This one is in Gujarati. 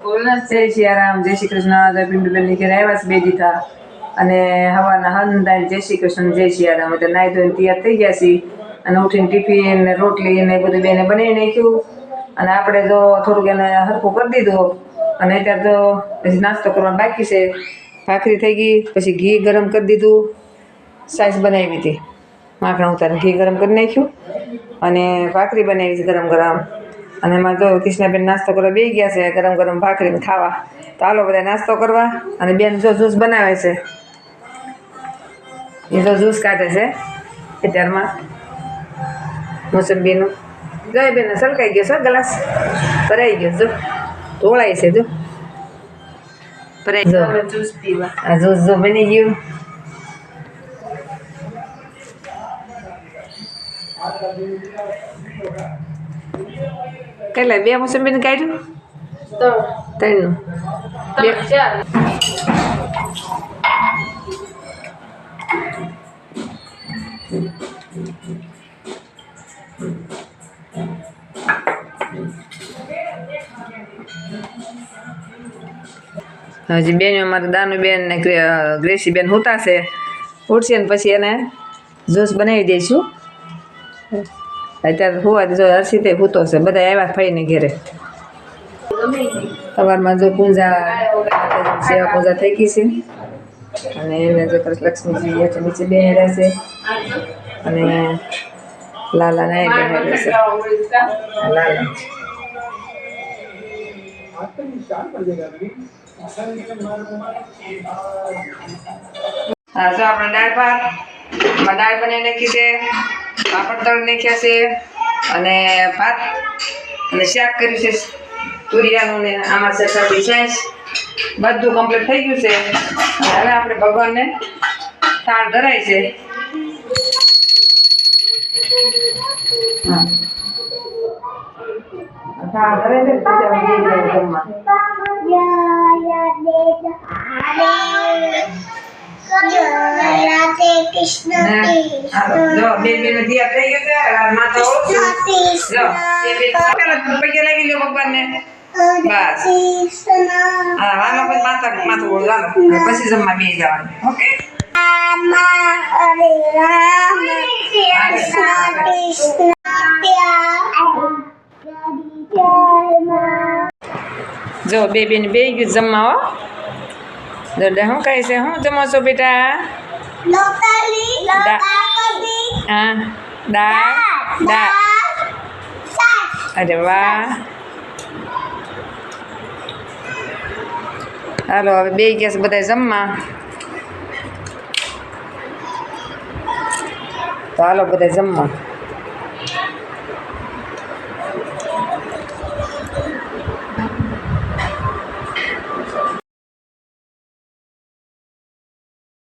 જય સિયારામ જય શ્રી કૃષ્ણ, જય પિંડુબેનની ઘરે આવ્યા બે દીધા અને હવાના હંદાય જય શ્રી કૃષ્ણ, જય સિયારામ એટલે નાઈ ધોઈને તૈયાર થઈ ગયા છીએ અને ઉઠીને ટિફિન ને રોટલી ને બધું બેને બનાવી નાખ્યું. અને આપણે તો થોડુંક એને હરખું કરી દીધું. અને અત્યારે તો પછી નાસ્તો કરવાનો બાકી છે. ભાખરી થઈ ગઈ, પછી ઘી ગરમ કરી દીધું. સાઈઝ બનાવી હતી. માખણ ઉતારીને ઘી ગરમ કરી નાખ્યું. અને ભાખરી બનાવી છે ગરમ ગરમ. અને એમાં તો કૃષ્ણાબેન નાસ્તો કરવા બે ગયા છે ગરમ ગરમ ભાખરી ખાવા. તો હાલો બધા નાસ્તો કરવા અને બેન જો જ્યુસ બનાવે છે. એ તો જ્યુસ કાઢે છે અત્યારમાં મોસંબીનું. જો એ બેન સલકાઈ ગયો છે ગ્લાસ. ભરાઈ ગયો જો. ઢોળાય છે જો. ભરાઈ જો જ્યુસ પીવા. આ જ્યુસ જો બની ગયું. કેટલા બે મોસંબીને કાઢ્યું? ત્રણ બે. હજી બેન અમારે દાનુબેન ને ગ્રેસી ગ્રેસીબેન હુતાશે ઉઠશે ને પછી એને જ્યુસ બનાવી દઈશું. અત્યારે હોવા જો હર્ષિતે હૂતો છે બધા આવ્યા ફઈને ઘેરે. સવારમાં જો પૂજા સેવા પૂજા થઈ ગઈ છે. અને એને જો લક્ષ્મીજી એટલે નીચે બેહેર્યા છે. અને લાલા ને બેહેર્યા છે. લાલા. હા, જો આપણે દાળ ભાત દાળ બનાવી નાખી પાપડ તળ નાખ્યા છે અને ભાત અને શાક કર્યું છે. તુરિયાનું ને આમાં છે સાથે સાઈઝ બધું કમ્પ્લીટ થઈ ગયું છે. હવે આપણે ભગવાનને થાળ ધરાય છે. હા. થાળ ધરાય છે જમવા પછી જમવા બે જવાનું. ઓકે? જો બે બેન બે ગયું જમવા હો. દરડા શું કહે છે? શું જમો છો બેટા? હા દાળ દાળ અરે વાહ હાલો હવે બે છે બધા જમવા તો હાલો બધા જમવા